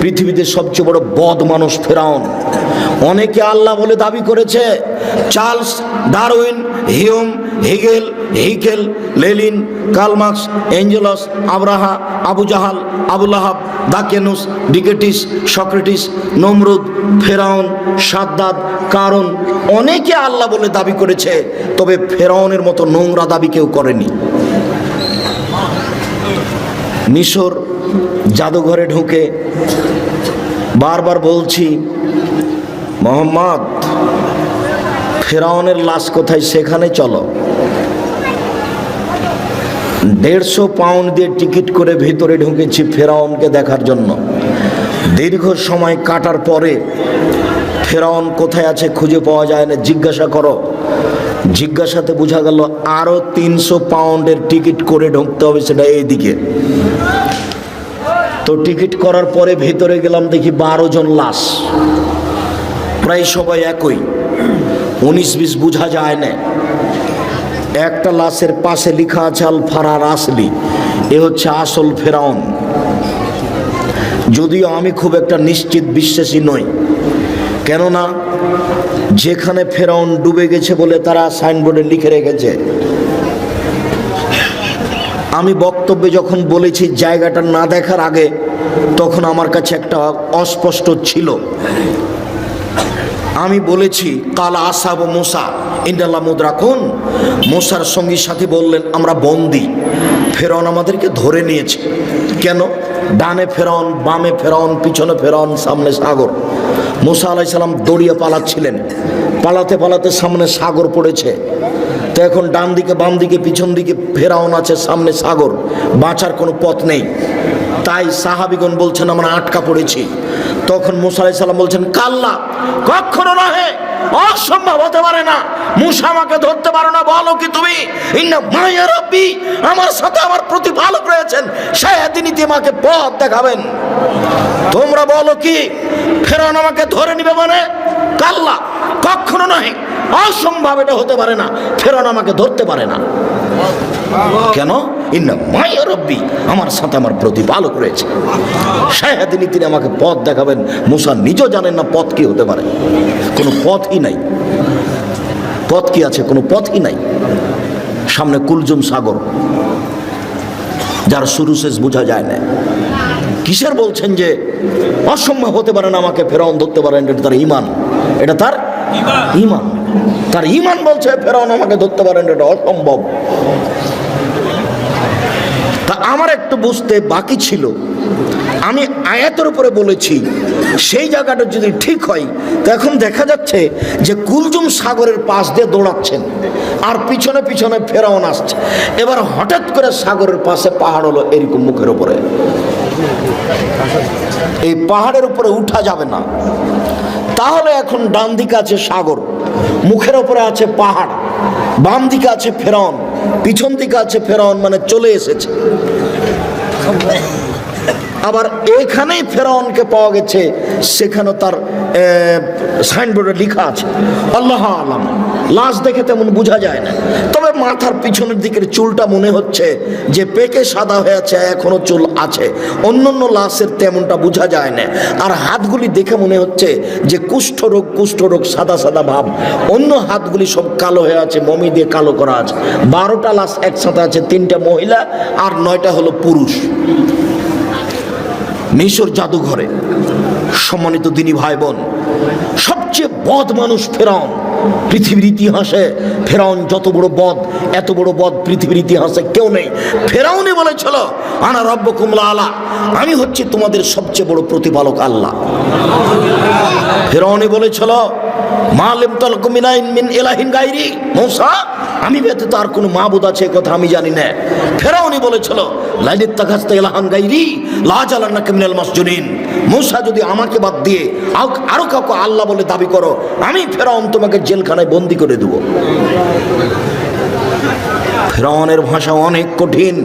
পৃথিবীতে সবচেয়ে বড় বদ মানুষ ফেরাউন। অনেকে আল্লাহ বলে দাবি করেছে, Charles Darwin, Hume, Hegel, Haeckel, Lenin Karl Marx Engels, Abraha, Abu জাহাল আবুল আহাব দাকেনুস ডিকেটিস, সক্রেটিস, নমরুদ, ফেরাউন, সাদ্দাদ কারণ অনেকে আল্লাহ বলে দাবি করেছে, তবে ফেরাউনের মতো নোংরা দাবি কেউ করেনি। মিশর জাদুঘরে ঢুকে বারবার বলছি, মোহাম্মদ, ফেরাউনের লাশ কোথায়? সেখানে চলো। দেড়শো পাউন্ড দিয়ে টিকিট করে ভিতরে ঢুকেছি ফেরাউনকে দেখার জন্য। দীর্ঘ সময় কাটার পরে ফেরাউন কোথায় আছে খুঁজে পাওয়া যায় না। জিজ্ঞাসা করো। জিজ্ঞাসাতে বোঝা গেল আরও তিনশো পাউন্ডের টিকিট করে ঢুকতে হবে সেটা এইদিকে। তো টিকিট করার পরে ভেতরে গেলাম দেখি বারো জন লাশ। প্রায় সবাই একই। উনিশ বিশ বোঝা যায় না। একটা লাশের পাশে লিখা আছে আল ফারার আসলি। এ হচ্ছে আসল ফেরাউন। যদিও আমি খুব একটা নিশ্চিত বিশ্বাসী নই। কেননা, যেখানে ফেরাউন ডুবে গেছে বলে তারা সাইনবোর্ডে লিখে রেখেছে আমি বক্তব্যে যখন বলেছি জায়গাটা না দেখার আগে, তখন আমার কাছে একটা অস্পষ্ট ছিল। আমি বলেছি, কাল আসাব মোসা ইন্দাল্লা মুদ্রাকুন। মোসার সঙ্গী সাথী বললেন, আমরা বন্দি। ফেরন আমাদেরকে ধরে নিয়েছে। কেন? ডানে ফেরন বামে ফেরন পিছনে ফেরন সামনে সাগর। মোসা আলাইসাল্লাম দড়িয়ে পালাচ্ছিলেন। পালাতে পালাতে সামনে সাগর পড়েছে। তো এখন ডান দিকে, বাম দিকে, পিছন দিকে ফেরাউন আছে, সামনে সাগর। বাঁচার কোনো পথ নেই। তাই সাহাবিগণ বলছেন, আমরা আটকা পড়েছি। তখন মুসা আলাইহিস সালাম বলছেন, কাল্লা কখনো নহে অসম্ভব হতে পারে না। মুসা আমাকে ধরতে পারো না, বলো কি তুমি? আমার সাথে আমার প্রতিপালক রয়েছেন। সেদিনই তিনি আমাকে পথ দেখাবেন। তোমরা বলো কি? ফেরাউন আমাকে ধরে নিবে মানে? কাল্লা কখনো নহে। অসম্ভব এটা হতে পারে না। ফেরাউন আমাকে ধরতে পারে না। কেন? ইন্না মায়া রব্বি আমার সাথে আমার প্রতিপালক রয়েছে। শাহাদিনী তিনি আমাকে পথ দেখাবেন। মুসা নিজেও জানেন না পথ কি হতে পারে। কোনো পথই নাই। পথ কি আছে? কোনো পথই নাই। সামনে কুলজুম সাগর। যার শুরু শেষ বোঝা যায় না। কিসের বলছেন যে অসম্ভব হতে পারে না আমাকে ফেরাউন ধরতে পারেন? এটা তার ইমান। এটা তার ইমান। তার ইমান বলছে, ফেরাউন আমাকে ধরতে পারেন, এটা অসম্ভব। তা আমার একটু বুঝতে বাকি ছিল। আমি আয়াতের উপরে বলেছি, সেই জায়গাটা যদি ঠিক হয়, তো এখন দেখা যাচ্ছে যে কুলজুম সাগরের পাশ দিয়ে দৌড়াচ্ছেন, আর পিছনে পিছনে ফেরাউন আসছে। এবার হঠাৎ করে সাগরের পাশে পাহাড় হলো এরকম মুখের উপরে। এই পাহাড়ের উপরে উঠা যাবে না। তাহলে এখন ডান দিকে আছে সাগর। মুখের ওপরে আছে পাহাড়, বাম দিকে আছে ফেরন পিছন দিকে আছে ফেরন মানে চলে এসেছে। আবার এখানেই ফেরনকে পাওয়া গেছে সেখানে তার সাইনবোর্ডে লেখা আছে, আল্লাহ আলাম। লাশ দেখে তেমন বোঝা যায় না। তবে মাথার পিছনের দিকের চুলটা মনে হচ্ছে যে পেকে সাদা হয়ে আছে এখনও চুল আছে। অন্য অন্য লাশের তেমনটা বোঝা যায় না। আর হাতগুলি দেখে মনে হচ্ছে যে কুষ্ঠরোগ কুষ্ঠরোগ সাদা সাদা ভাব। অন্য হাতগুলি সব কালো হয়ে আছে, মমি দিয়ে কালো করা আছে। বারোটা লাশ একসাথে আছে, তিনটা মহিলা আর নয়টা হলো পুরুষ। মিশর জাদুঘরে সম্মানিত দিনী ভাই বোন, সবচেয়ে বদ মানুষ ফেরাউন। পৃথিবীর ইতিহাসে ফেরাউন যত বড় বদ, এত বড় বদ পৃথিবীর ইতিহাসে কেউ নেই। ফেরাউনে বলেছিল, আনা রব্ব কুমলা আলা আমি হচ্ছি তোমাদের সবচেয়ে বড় প্রতিপালক আল্লাহ। ফেরাউনে বলেছিল মালেম তলকুমিনাইন মিন এলাহিন গাইরি, মৌসা, আমি ব্যতীত আর কোনো মাবুদ আছে কথা আমি জানি না। ফেরাউনি বলেছিল লাইলিত তাকাস্তা এলাহান গাইরি লাজালান্না কামিনাল মাসজুনিন। মুসা যদি আমাকে বাদ দিয়ে আরও কাউকে আল্লাহ বলে দাবি করো, আমি ফেরাউন তোমাকে জেলখানায় বন্দি করে দেব। ফেরাউনের ভাষা অনেক কঠিন।